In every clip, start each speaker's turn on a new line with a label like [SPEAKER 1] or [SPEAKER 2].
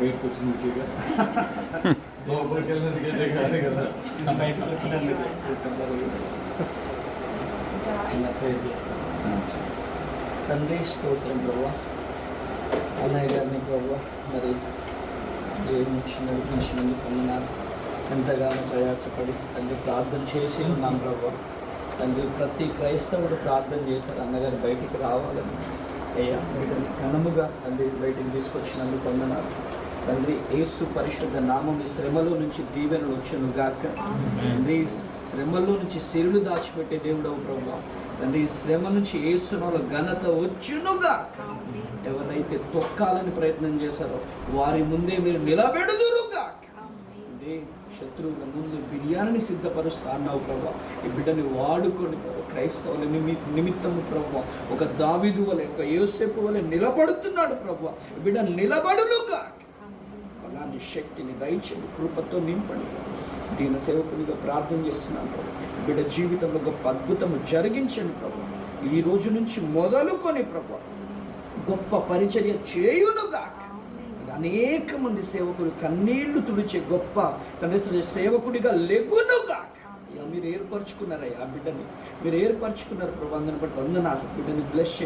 [SPEAKER 1] బయటకు వచ్చింది లోపలికి వెళ్ళినందుకైతే కాదు?
[SPEAKER 2] బయటకు వచ్చినందుకు తండ్రి స్తోత్రం ప్రభు. అన్నయ్య గారిని ప్రభు మరి జైలు నుంచి నడిపించినందుకు వందనాలు ఎంతగానో ప్రయాసపడి తండ్రి ప్రార్థన చేసి ఉన్నాం ప్రభు. తండ్రి ప్రతి క్రైస్తవుడు ప్రార్థన చేశారు. అన్నగారు బయటికి రావాలని ఘనముగా తండ్రి బయటికి తీసుకొచ్చినందుకు వందనాలు. తండ్రి యేసు పరిశుద్ధ నామం ఈ శ్రమలో నుంచి దీవెనలు వచ్చును గాక. తండ్రి శ్రమలో నుంచి సిరులు దాచిపెట్టే దేవుడవు ప్రభు. తండ్రి శ్రమ నుంచి ఏసునాల ఘనత వచ్చునుగా ఎవరైతే తొక్కాలని ప్రయత్నం చేశారో వారి ముందే మీరు నిలబెడుదురుగా తండ్రి శత్రువుల ముందు బిర్యానీని సిద్ధపరుస్తా అన్నావు ప్రభా ఈ బిడ్డని వాడుకొని క్రైస్తవుల నిమి నిమిత్తము ప్రభు ఒక దావిదు వలె ఒక యోసేపు వలె నిలబడుతున్నాడు ప్రభు. ఈ బిడ్డ నిలబడులుగా బలాన్ని శక్తిని దయచేది కృపతో నింపండి. దీన సేవకునిగా ప్రార్థన చేస్తున్నాను ప్రభు. బిడ్డ జీవితంలో గొప్ప అద్భుతము జరిగించండి ప్రభు. ఈ రోజు నుంచి మొదలుకొని ప్రభు గొప్ప పరిచర్య చేయునుగాక. అనేక మంది సేవకులు కన్నీళ్ళు తుడిచే గొప్ప తండ్రి సేవకుడిగా లెగునుగా మీరు ఏర్పరచుకున్నారయ్యా ఆ బిడ్డని. మీరు ఏర్పరచుకున్నారు ప్రభుత్వం బట్టి వందనాలు. బిడ్డని బ్లెస్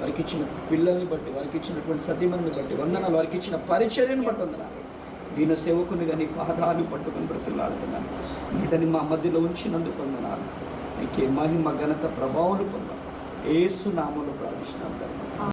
[SPEAKER 2] వారికి ఇచ్చిన పిల్లల్ని బట్టి వారికి ఇచ్చినటువంటి సతీమణిని బట్టి వందనాలు. వారికి ఇచ్చిన పరిచర్యను బట్టి వందనాలు. దీన సేవకుని కానీ పాదాలు పట్టుకుని బ్రతిలాడుతున్నాను బిడ్డని మా మధ్యలో ఉంచినందుకు వందనాలు. నీకే మహిమ ఘనత ప్రభావం పొందాం. ఏసు నామలు ప్రార్థిస్తున్నాం